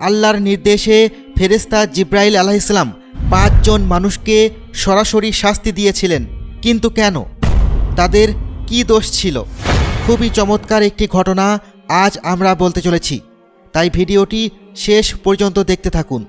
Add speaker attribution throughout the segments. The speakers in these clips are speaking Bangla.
Speaker 1: আল্লাহর নির্দেশে ফেরেস্তা জিব্রাইল আলাইসলাম পাঁচজন মানুষকে সরাসরি শাস্তি দিয়েছিলেন। কিন্তু কেন? তাদের কি দোষ ছিল? খুবই চমৎকার একটি ঘটনা আজ আমরা বলতে চলেছি। তাই ভিডিওটি শেষ পর্যন্ত দেখতে থাকুন।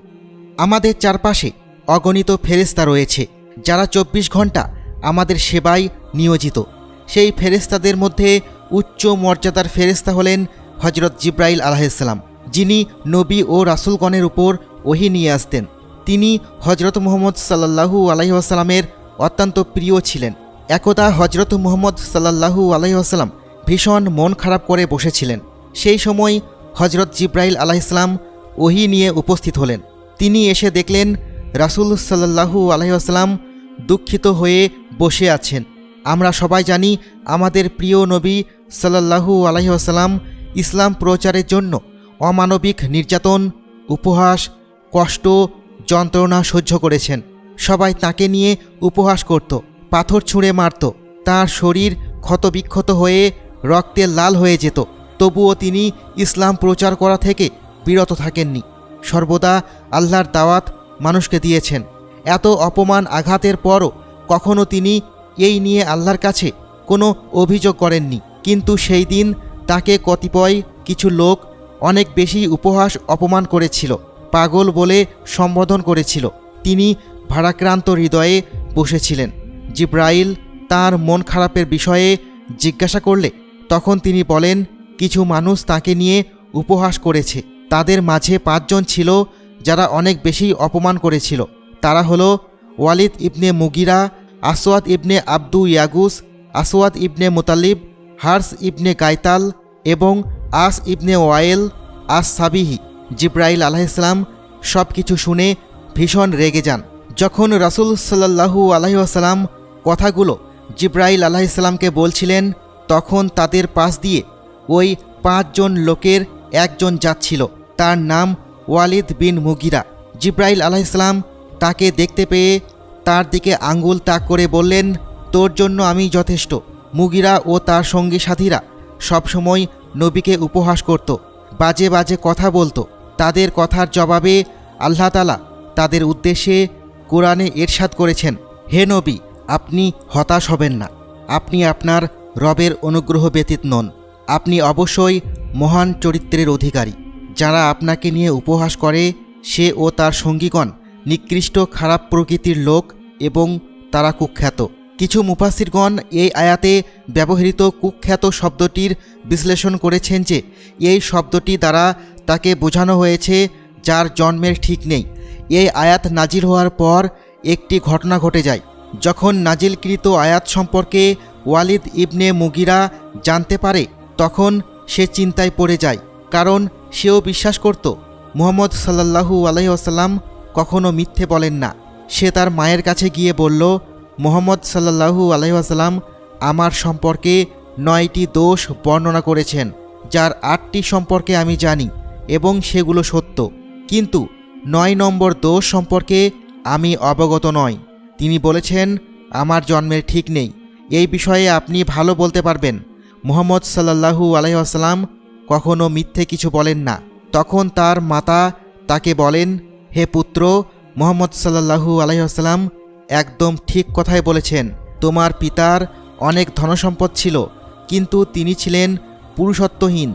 Speaker 1: আমাদের চারপাশে অগণিত ফেরেস্তা রয়েছে, যারা চব্বিশ ঘণ্টা আমাদের সেবায় নিয়োজিত। সেই ফেরেস্তাদের মধ্যে উচ্চ মর্যাদার ফেরেস্তা হলেন হজরত জিব্রাইল আলাহিসাল্লাম যিনি নবী ও রাসুলগণের উপর ওহি নিয়ে আসতেন, তিনি হজরত মোহাম্মদ সাল্লাহু আলাইসাল্লামের অত্যন্ত প্রিয় ছিলেন। একদা হজরত মোহাম্মদ সাল্লাহু আলাইসাল্লাম ভীষণ মন খারাপ করে বসেছিলেন। সেই সময় হজরত জিব্রাইল আলাইসলাম ওহি নিয়ে উপস্থিত হলেন। তিনি এসে দেখলেন, রাসুল সাল্লাহু আলহিহাস্লাম দুঃখিত হয়ে বসে আছেন। আমরা সবাই জানি, আমাদের প্রিয় নবী সাল্লাহু আলহিহাস্লাম ইসলাম প্রচারের জন্য অমানবিক নির্যাতন, উপহাস, কষ্ট, যন্ত্রণা সহ্য করেছেন। সবাই তাকে নিয়ে উপহাস করত, পাথর ছুঁড়ে মারত। তার শরীর ক্ষতবিক্ষত হয়ে রক্তে লাল হয়ে যেত। তবুও তিনি ইসলাম প্রচার করা থেকে বিরত থাকেননি। সর্বদা আল্লাহর দাওয়াত মানুষকে দিয়েছেন। এত অপমান আঘাতের পরও কখনো তিনি এই নিয়ে আল্লাহর কাছে কোনো অভিযোগ করেননি। কিন্তু সেই দিন তাকে কতিপয় কিছু লোক অনেক বেশি উপহাস অপমান করেছিল, পাগল বলে সম্বোধন করেছিল। তিনি ভারাক্রান্ত হৃদয়ে বসেছিলেন। জিব্রাইল তার মন খারাপের বিষয়ে জিজ্ঞাসা করলে, তখন তিনি বলেন, কিছু মানুষ তাকে নিয়ে উপহাস করেছে। তাদের মাঝে পাঁচজন ছিল যারা অনেক বেশি অপমান করেছিল। তারা হলো Walid ibn Mughira, Aswad ibn Abd ইয়াগুস, Aswad ibn Muttalib, Harith ibn Ghaitala এবং আস ইবনে ওয়াইল, আস সাবিহি, জিব্রাইল আলাহিসাম সব কিছু শুনে ভীষণ রেগে যান। যখন রাসুল সাল্লাহু আলহিহাসাল্লাম কথাগুলো জিব্রাইল আলাহিসাল্লামকে বলছিলেন, তখন তাদের পাশ দিয়ে ওই পাঁচজন লোকের একজন যাচ্ছিল। তার নাম ওয়ালিদ বিন মুগিরা। জিব্রাইল আলাইসলাম তাকে দেখতে পেয়ে তার দিকে আঙ্গুল তাক করে বললেন, তোর জন্য আমি যথেষ্ট। মুগিরা ও তার সঙ্গী সাথীরা সবসময় নবীকে উপহাস করত, বাজে বাজে কথা বলতো। তাদের কথার জবাবে আল্লাহ তালা তাদের উদ্দেশ্যে কোরআনে এরশাদ করেছেন, হে নবী, আপনি হতাশ হবেন না। আপনি আপনার রবের অনুগ্রহ ব্যতীত নন। আপনি অবশ্যই মহান চরিত্রের অধিকারী। যারা আপনাকে নিয়ে উপহাস করে, সে ও তার সঙ্গীগণ নিকৃষ্ট খারাপ প্রকৃতির লোক এবং তারা কুখ্যাত। কিছু মুফাসিরগণ এই আয়াতে ব্যবহৃত কুখ্যাত শব্দটির বিশ্লেষণ করেছেন যে, এই শব্দটি দ্বারা তাকে বোঝানো হয়েছে যার জন্মের ঠিক নেই। এই আয়াত নাজিল হওয়ার পর একটি ঘটনা ঘটে যায়, যখন নাজিলকৃত আয়াত সম্পর্কে ওয়ালিদ ইবনে মুগিরা জানতে পারে, তখন সে চিন্তায় পড়ে যায়, কারণ সেও বিশ্বাস করত, মুহাম্মদ সাল্লাহু আলহিহাসাল্লাম কখনো মিথ্যে বলেন না। সে তার মায়ের কাছে গিয়ে বলল মোহাম্মদ সাল্লাহু আলহিহাসাল্লাম আমার সম্পর্কে নয়টি দোষ বর্ণনা করেছেন, যার আটটি সম্পর্কে আমি জানি এবং সেগুলো সত্য। কিন্তু নয় নম্বর দোষ সম্পর্কে আমি অবগত নয় তিনি বলেছেন, আমার জন্মের ঠিক নেই। এই বিষয়ে আপনি ভালো বলতে পারবেন। মোহাম্মদ সাল্লাহু আলহিহাসাল্লাম কখনো মিথ্যে কিছু বলেন না। তখন তার মাতা তাকে বলেন, হে পুত্র, মোহাম্মদ সাল্লাহু আলহিহাসাল্লাম একদম ঠিক কথাই বলেছেন। তোমার পিতার অনেক ধনসম্পদ ছিল, কিন্তু তিনি ছিলেন পুরুষত্বহীন।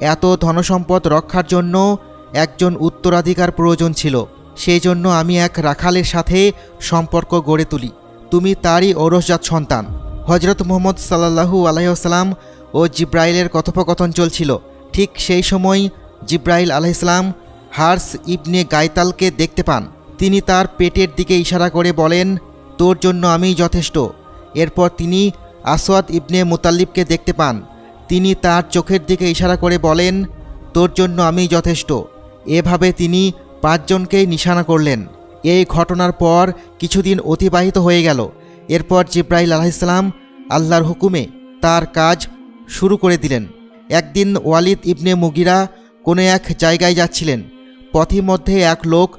Speaker 1: এত ধনসম্পদ রক্ষার জন্য একজন উত্তরাধিকার প্রয়োজন ছিল। সেই জন্য আমি এক রাখালের সাথে সম্পর্ক গড়ে তুলি। তুমি তারই ঔরসজাত সন্তান। হজরত মোহাম্মদ সাল্লাহু আলাইসাল্লাম ও জিব্রাইলের কথোপকথন চলছিল। ঠিক সেই সময় জিব্রাইল আলাইসলাম হার্স ইবনে গাইতালকে দেখতে পান। তিনি তার পেটের দিকে ইশারা করে বলেন, তোর জন্য আমি যথেষ্ট। এরপর তিনি আসওয়াদ ইবনে মুতাল্লিবকে দেখতে পান। তিনি তার চোখের দিকে ইশারা করে বলেন, তোর জন্য আমি যথেষ্ট। এভাবে তিনি পাঁচজনকেই নিশানা করলেন। এই ঘটনার পর কিছুদিন অতিবাহিত হয়ে গেল। এরপর জিব্রাইল আলাহিসাল্লাম আল্লাহর হুকুমে তার কাজ শুরু করে দিলেন। একদিন ওয়ালিদ ইবনে মুগিরা কোনো এক জায়গায় যাচ্ছিলেন। পথিমধ্যে এক লোক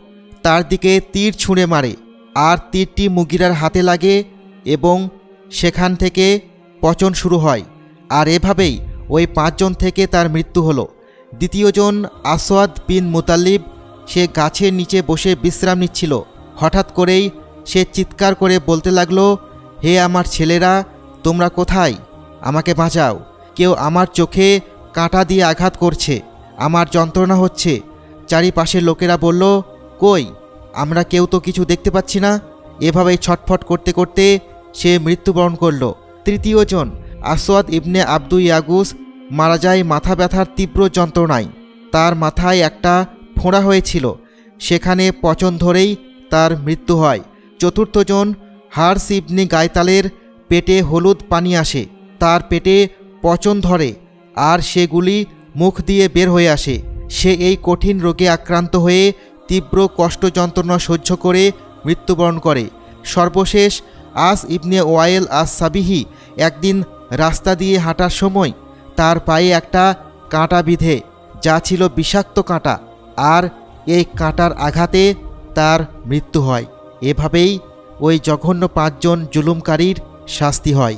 Speaker 1: তার দিকে তীর ছুঁড়ে মারে আর তীরটি মুগিরার হাতে লাগে এবং সেখান থেকে পচন শুরু হয়। আর এভাবেই ওই পাঁচজন থেকে তার মৃত্যু হলো। দ্বিতীয়জন আসওয়াদ বিন মুতাল্লিব, সে গাছের নিচে বসে বিশ্রাম নিচ্ছিল। হঠাৎ করেই সে চিৎকার করে বলতে লাগল, হে আমার ছেলেরা, তোমরা কোথায়? আমাকে বাঁচাও। কেউ আমার চোখে কাঁটা দিয়ে আঘাত করছে। আমার যন্ত্রণা হচ্ছে। চারিপাশের লোকেরা বলল, কই? আমরা কেউ তো কিছু দেখতে পাচ্ছি না। এভাবেই ছটফট করতে করতে সে মৃত্যুবরণ করল। তৃতীয়জন আসওয়াদ ইবনে আব্দু ইয়াগুস, মারা যায় মাথা ব্যথার তীব্র যন্ত্রণায়। তার মাথায় একটা ফোঁড়া হয়েছিল। সেখানে পচন ধরেই তার মৃত্যু হয়। চতুর্থজন হার্স ইবনে গায়তালের পেটে হলুদ পানি আসে। তার পেটে পচন ধরে আর সেগুলি মুখ দিয়ে বের হয়ে আসে। সে এই কঠিন রোগে আক্রান্ত হয়ে তীব্র কষ্ট যন্ত্রণা সহ্য করে মৃত্যুবরণ করে। সর্বশেষ আস ইবনে ওয়াইল আস সাবিহি একদিন রাস্তা দিয়ে হাঁটার সময় তার পায়ে একটা কাঁটা বিধে, যা ছিল বিষাক্ত কাঁটা, আর এই কাঁটার আঘাতে তার মৃত্যু হয়। এভাবেই ওই জঘন্য পাঁচজন জুলুমকারীর শাস্তি হয়।